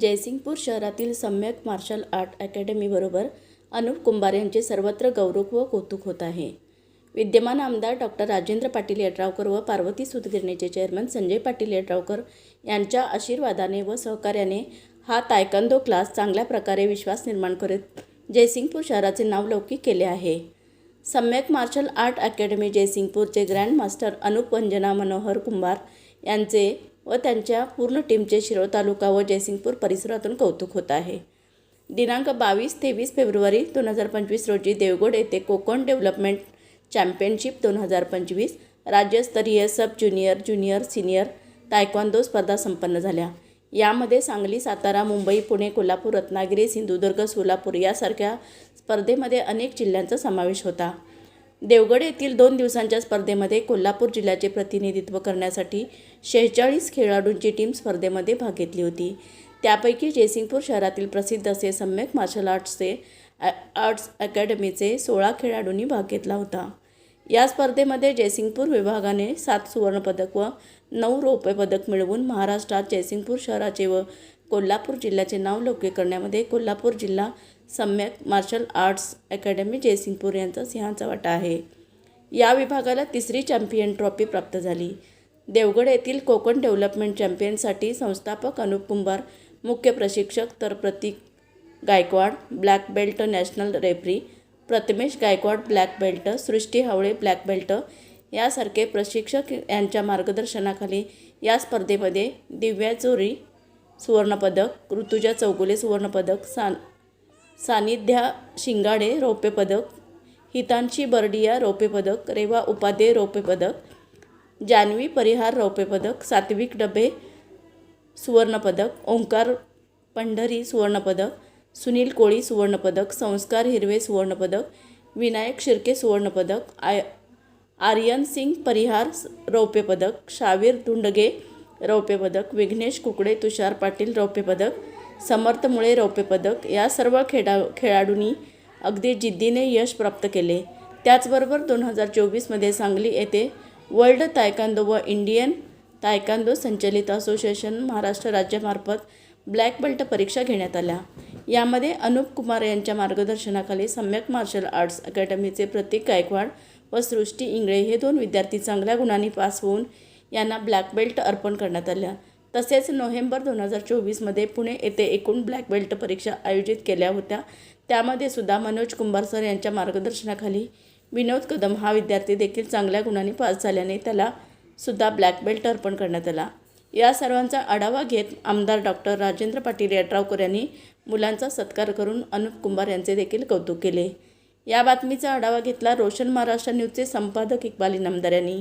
जयसिंगपूर शहरातील Samyak martial art अकॅडमीबरोबर अनुप कुंभार यांचे सर्वत्र गौरव व कौतुक होत आहे. विद्यमान आमदार डॉक्टर राजेंद्र पाटील यड्रावकर व पार्वती सुतगिरणीचे चेअरमन संजय पाटील यड्रावकर यांच्या आशीर्वादाने व सहकार्याने हा तायकांदो क्लास चांगल्या प्रकारे विश्वास निर्माण करत जयसिंगपूर शहराचे नाव लौकिक केले आहे. सम्यक मार्शल आर्ट अकॅडमी जयसिंगपूरचे ग्रँड मास्टर अनुप वंजना मनोहर कुंभार यांचे व त्यांच्या पूर्ण टीमचे शिरोळ तालुका व जयसिंगपूर परिसरातून कौतुक होत आहे. दिनांक बावीस तेवीस फेब्रुवारी दोन हजार पंचवीस रोजी देवगड येथे कोकण डेव्हलपमेंट चॅम्पियनशिप दोन हजार पंचवीस राज्यस्तरीय sub junior junior senior taekwondo स्पर्धा संपन्न झाल्या. यामध्ये सांगली सातारा मुंबई पुणे कोल्हापूर रत्नागिरी सिंधुदुर्ग सोलापूर यासारख्या स्पर्धेमध्ये अनेक जिल्ह्यांचा समावेश होता. देवगड येथील दोन दिवसांच्या स्पर्धेमध्ये कोल्हापूर जिल्ह्याचे प्रतिनिधित्व करण्यासाठी शेहेचाळीस खेळाडूंची टीम स्पर्धेमध्ये भाग घेतली होती. त्यापैकी जयसिंगपूर शहरातील प्रसिद्ध असे सम्यक मार्शल आर्ट्सचे आर्ट्स अकॅडमीचे सोळा खेळाडूंनी भाग घेतला होता. या स्पर्धेमध्ये जयसिंगपूर विभागाने सात सुवर्णपदक व नऊ रौप्य पदक मिळवून महाराष्ट्रात जयसिंगपूर शहराचे व कोल्हापूर जिल्ह्याचे नाव करण्यामध्ये कोल्हापूर जिल्हा सम्यक मार्शल आर्ट्स अकॅडमी जयसिंगपूर यांचा सिंहाचा वाटा आहे. या विभागाला तिसरी चॅम्पियन ट्रॉफी प्राप्त झाली. देवगड येथील कोकण डेव्हलपमेंट चॅम्पियनसाठी संस्थापक अनुप कुंभार मुख्य प्रशिक्षक तर Pratik Gaikwad black belt national referee Prathamesh Gaikwad black belt Srushti Havale black belt यासारखे प्रशिक्षक यांच्या मार्गदर्शनाखाली या स्पर्धेमध्ये दिव्या चोरी सुवर्णपदक ऋतुजा चौगुले सुवर्णपदक सान सानिध्या शिंगाडे रौप्यपदक हितांशी बर्डिया रौप्यपदक रेवा उपाध्ये रौप्यपदक जान्हवी परिहार रौप्यपदक सात्विक डबे सुवर्णपदक ओंकार पंढरी सुवर्णपदक सुनील कोळी सुवर्णपदक संस्कार हिरवे सुवर्णपदक विनायक शिर्के सुवर्णपदक आय आर्यन सिंग परिहार रौप्यपदक शावीर धुंडगे रौप्य पदक विघ्नेश कुकडे तुषार पाटील रौप्य पदक समर्थ मुळे रौप्य पदक या सर्व खेळा खेळाडूंनी अगदी जिद्दीने यश प्राप्त केले. त्याचबरोबर दोन हजार चोवीसमध्ये सांगली येथे वर्ल्ड तायकांदो व इंडियन तायकांदो संचलित असोसिएशन महाराष्ट्र राज्यामार्फत ब्लॅक बेल्ट परीक्षा घेण्यात आल्या. यामध्ये अनुप कुमार यांच्या मार्गदर्शनाखाली सम्यक मार्शल आर्ट्स अकॅडमीचे प्रतीक गायकवाड व सृष्टी इंगळे हे दोन विद्यार्थी चांगल्या गुणांनी पास होऊन यांना ब्लॅक बेल्ट अर्पण करण्यात आल्या. तसेच नोव्हेंबर दोन हजार चोवीसमध्ये पुणे येथे एकूण ब्लॅक बेल्ट परीक्षा आयोजित केल्या होत्या. त्यामध्ये सुद्धा मनोज कुंभार सर यांच्या मार्गदर्शनाखाली विनोद कदम हा विद्यार्थी देखील चांगल्या गुणांनी पास झाल्याने त्याला सुद्धा ब्लॅक बेल्ट अर्पण करण्यात आला. या सर्वांचा आढावा घेत आमदार डॉक्टर राजेंद्र पाटील यड्रावकर यांनी मुलांचा सत्कार करून अनुप कुंभार यांचे देखील कौतुक केले. या बातमीचा आढावा घेतला रोशन महाराष्ट्र न्यूजचे संपादक इक्बाली इनामदार यांनी.